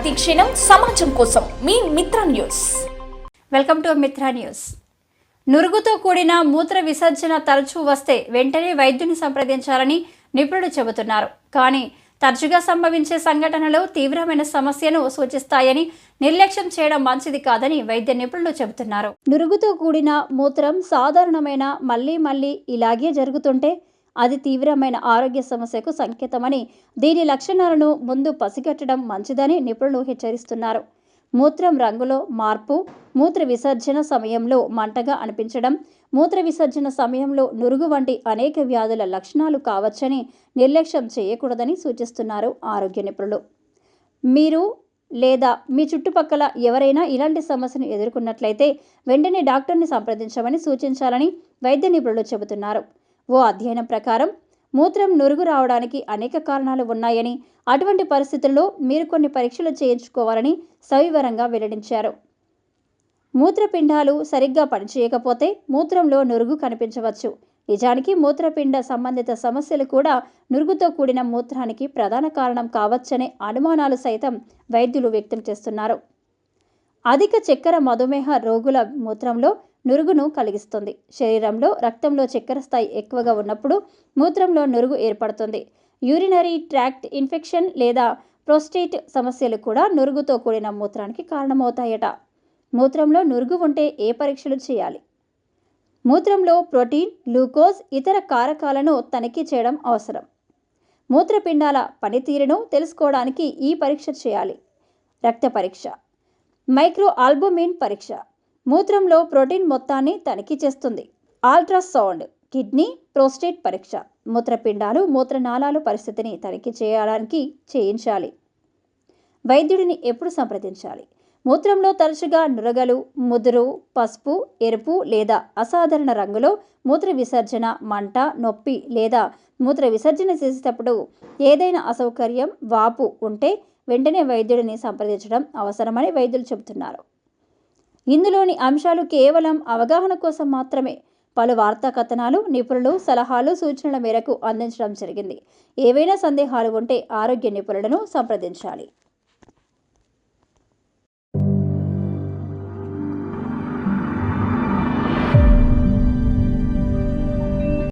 ప్రతిక్షణం సమాజం కోసం మీ Mitra news. Welcome to Mitra news. నురుగుతో కూడిన మూత్ర విసర్జన తరచూ వస్తే వెంటనే వైద్యుని సంప్రదించాలని నిపుణులు చెబుతున్నారు. కానీ తరచుగా సంభవించే సంఘటనలు తీవ్రమైన సమస్యను సూచిస్తాయని నిర్లక్ష్యం చేయడం మంచిది కాదని వైద్య నిపుణులు చెబుతున్నారు. నురుగుతో కూడిన మూత్రం సాధారణమైన మళ్ళీ మళ్ళీ ఇలాగే జరుగుతుంటే అది తీవ్రమైన ఆరోగ్య సమస్యకు సంకేతమని దీని లక్షణాలను ముందు పసిగట్టడం మంచిదని నిపుణులు హెచ్చరిస్తున్నారు. మూత్రం రంగులో మార్పు మూత్ర విసర్జన సమయంలో మంటగా అనిపించడం మూత్ర విసర్జన సమయంలో నురుగు వంటి అనేక వ్యాధుల లక్షణాలు కావచ్చని నిర్లక్ష్యం చేయకూడదని సూచిస్తున్నారు ఆరోగ్య నిపుణులు. మీరు లేదా మీ చుట్టుపక్కల ఎవరైనా ఇలాంటి సమస్యను ఎదుర్కొన్నట్లయితే వెంటనే డాక్టర్ని సంప్రదించమని సూచించాలని వైద్య నిపుణులు చెబుతున్నారు. ఓ అధ్యయనం ప్రకారం మూత్రం నురుగు రావడానికి అనేక కారణాలు ఉన్నాయని అటువంటి పరిస్థితుల్లో మీరు కొన్ని పరీక్షలు చేయించుకోవాలని సవివరంగా వెల్లడించారు. మూత్రపిండాలు సరిగ్గా పనిచేయకపోతే మూత్రంలో నురుగు కనిపించవచ్చు. నిజానికి మూత్రపిండ సంబంధిత సమస్యలు కూడా నురుగుతో కూడిన మూత్రానికి ప్రధాన కారణం కావచ్చనే అనుమానాలు సైతం వైద్యులు వ్యక్తం చేస్తున్నారు. అధిక చక్కెర మధుమేహ రోగుల మూత్రంలో నురుగును కలిగిస్తుంది. శరీరంలో రక్తంలో చక్కెర స్థాయి ఎక్కువగా ఉన్నప్పుడు మూత్రంలో నురుగు ఏర్పడుతుంది. యూరినరీ ట్రాక్ట్ ఇన్ఫెక్షన్ లేదా ప్రోస్టేట్ సమస్యలు కూడా నురుగుతో కూడిన మూత్రానికి కారణమవుతాయట. మూత్రంలో నురుగు ఉంటే ఏ పరీక్షలు చేయాలి? మూత్రంలో ప్రోటీన్ గ్లూకోజ్ ఇతర కారకాలను తనిఖీ చేయడం అవసరం. మూత్రపిండాల పనితీరును తెలుసుకోవడానికి ఈ పరీక్ష చేయాలి. రక్త పరీక్ష. మైక్రో ఆల్బుమిన్ పరీక్ష. మూత్రంలో ప్రోటీన్ మొత్తాన్ని తనిఖీ చేస్తుంది. అల్ట్రాసౌండ్ కిడ్నీ ప్రోస్టేట్ పరీక్ష. మూత్రపిండాలు మూత్రనాళాలు పరిస్థితిని తనిఖీ చేయడానికి చేయించాలి. వైద్యుడిని ఎప్పుడు సంప్రదించాలి? మూత్రంలో తరచుగా నురగలు ముదురు పసుపు ఎరుపు లేదా అసాధారణ రంగులో మూత్ర విసర్జన మంట నొప్పి లేదా మూత్ర విసర్జన చేసేటప్పుడు ఏదైనా అసౌకర్యం వాపు ఉంటే వెంటనే వైద్యుడిని సంప్రదించడం అవసరమని వైద్యులు చెబుతున్నారు. ఇందులోని అంశాలు కేవలం అవగాహన కోసం మాత్రమే. పలు వార్తా కథనాలు నిపుణులు సలహాలు సూచనల మేరకు అందించడం జరిగింది. ఏవైనా సందేహాలు ఉంటే ఆరోగ్య నిపుణులను సంప్రదించాలి.